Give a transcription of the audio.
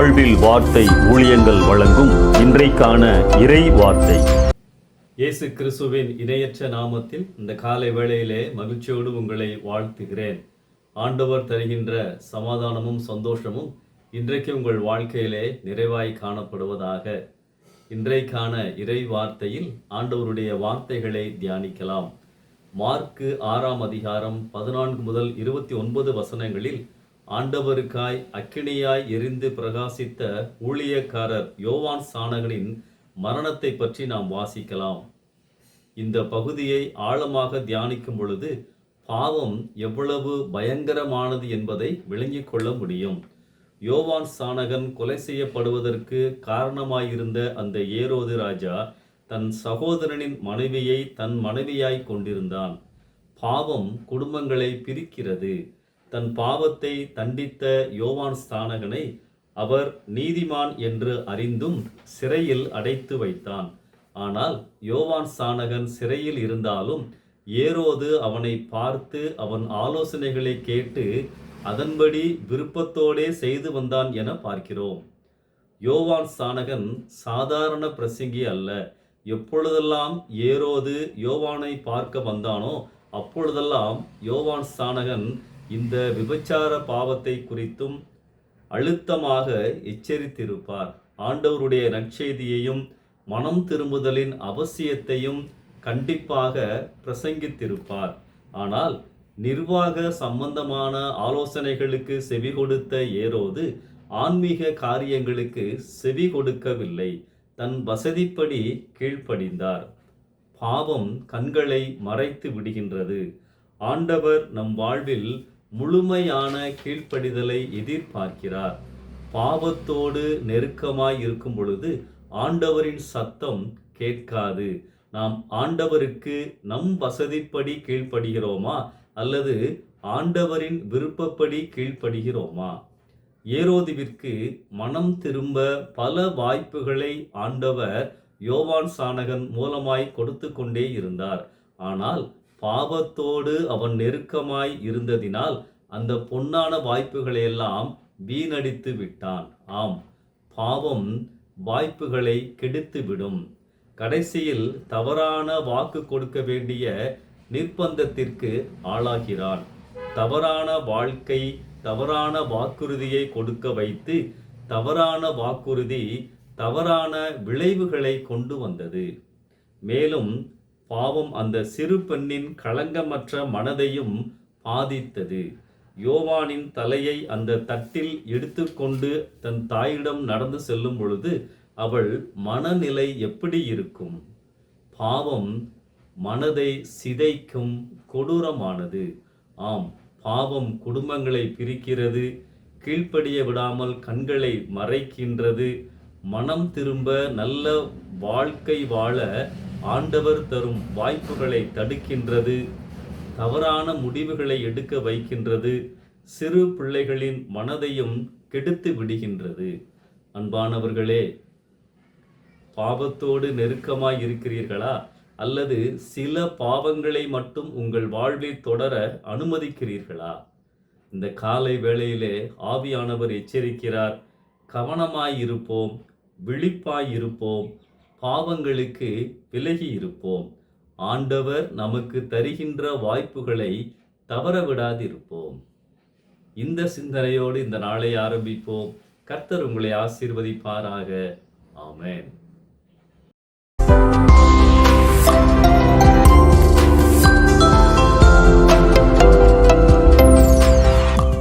வாழ்வில் வார்த்தை ஊழியங்கள் வழங்கும் இன்றைக்கான இறை வார்த்தை. இயேசு கிறிஸ்துவின் இணையற்ற நாமத்தில் இந்த காலை வேளையிலே மகிழ்ச்சியோடு உங்களை வாழ்த்துகிறேன். ஆண்டவர் தருகின்ற சமாதானமும் சந்தோஷமும் இன்றைக்கு உங்கள் வாழ்க்கையிலே நிறைவாய் காணப்படுவதாக. இன்றைக்கான இறை வார்த்தையில் ஆண்டவருடைய வார்த்தைகளை தியானிக்கலாம். மார்க்கு ஆறாம் அதிகாரம் பதினான்கு முதல் இருபத்தி ஒன்பது வசனங்களில் ஆண்டவருக்காய் அக்கினியாய் எரிந்து பிரகாசித்த ஊழியக்காரர் யோவான் சாணகனின் மரணத்தை பற்றி நாம் வாசிக்கலாம். இந்த பகுதியை ஆழமாக தியானிக்கும் பொழுது பாவம் எவ்வளவு பயங்கரமானது என்பதை விளங்கிக் கொள்ள முடியும். யோவான் சாணகன் கொலை செய்யப்படுவதற்கு காரணமாயிருந்த அந்த ஏரோது ராஜா தன் சகோதரனின் மனைவியை தன் மனைவியாய் கொண்டிருந்தான். பாவம் குடும்பங்களை பிரிக்கிறது. தன் பாவத்தை தண்டித்த யோவான் ஸ்தானகனை அவர் நீதிமான் என்று அறிந்தும் சிறையில் அடைத்து வைத்தான். ஆனால் யோவான் ஸ்தானகன் சிறையில் இருந்தாலும் ஏரோது அவனை பார்த்து அவன் ஆலோசனைகளை கேட்டு அதன்படி விருப்பத்தோடே செய்து வந்தான் என பார்க்கிறோம். யோவான் ஸ்தானகன் சாதாரண பிரசங்கி அல்ல. எப்பொழுதெல்லாம் ஏரோது யோவானை பார்க்க வந்தானோ அப்பொழுதெல்லாம் யோவான் ஸ்தானகன் இந்த விபச்சார பாவத்தை குறித்தும் அழுத்தமாக எச்சரித்திருப்பார். ஆண்டவருடைய நற்செய்தியையும் மனம் திரும்புதலின் அவசியத்தையும் கண்டிப்பாக பிரசங்கித்திருப்பார். ஆனால் நிர்வாக சம்பந்தமான ஆலோசனைகளுக்கு செவி கொடுத்த ஏரோது ஆன்மீக காரியங்களுக்கு செவி கொடுக்கவில்லை. தன் வசதிப்படி கீழ்ப்படிந்தார். பாவம் கண்களை மறைத்து விடுகின்றது. ஆண்டவர் நம் வாழ்வில் முழுமையான கீழ்ப்படிதலை எதிர்பார்க்கிறார். பாவத்தோடு நெருக்கமாய் இருக்கும் பொழுது ஆண்டவரின் சத்தம் கேட்காது. நாம் ஆண்டவருக்கு நம் வசதிப்படி கீழ்ப்படுகிறோமா? அல்லது ஆண்டவரின் விருப்பப்படி கீழ்ப்படுகிறோமா? ஏரோதுவிற்கு மனம் திரும்ப பல வாய்ப்புகளை ஆண்டவர் யோவான் சாணகன் மூலமாய் கொடுத்து கொண்டே இருந்தார். ஆனால் பாவத்தோடு அவன் நெருக்கமாய் இருந்ததினால் அந்த பொன்னான வாய்ப்புகளையெல்லாம் வீணடித்து விட்டான். ஆம் பாவம் வாய்ப்புகளை கெடுத்துவிடும். கடைசியில் தவறான வாக்கு கொடுக்க வேண்டிய நிர்பந்தத்திற்கு ஆளாகிறான். தவறான வாழ்க்கை தவறான வாக்குறுதியை கொடுக்க வைத்து தவறான வாக்குறுதி தவறான விளைவுகளை கொண்டு வந்தது. மேலும் பாவம் அந்த சிறு பெண்ணின் களங்கமற்ற மனதையும் பாதித்தது. யோவானின் தலையை அந்த தட்டில் எடுத்துக்கொண்டு தன் தாயிடம் நடந்து செல்லும் பொழுது அவள் மனநிலை எப்படி இருக்கும்? பாவம் மனதை சிதைக்கும் கொடூரமானது. ஆம் பாவம் குடும்பங்களை பிரிக்கிறது கீழ்ப்படிய விடாமல் கண்களை மறைக்கின்றது மனம் திரும்ப நல்ல வாழ்க்கை வாழ ஆண்டவர் தரும் வாய்ப்புகளை தடுக்கின்றது தவறான முடிவுகளை எடுக்க வைக்கின்றது சிறு பிள்ளைகளின் மனதையும் கெடுத்து விடுகின்றது. அன்பானவர்களே பாவத்தோடு நெருக்கமாய் இருக்கிறீர்களா? அல்லது சில பாவங்களை மட்டும் உங்கள் வாழ்வில் தொடர அனுமதிக்கிறீர்களா? இந்த காலை வேளையிலே ஆவியானவர் எச்சரிக்கிறார் கவனமாய் இருப்போம் விழிப்பாய் இருப்போம் பாவங்களுக்கு விலகி இருப்போம் ஆண்டவர் நமக்கு தருகின்ற வாய்ப்புகளை தவற விடாதிருப்போம். இந்த சிந்தனையோடு இந்த நாளை ஆரம்பிப்போம். கர்த்தர் உங்களை ஆசீர்வதிப்பாராக. ஆமேன்.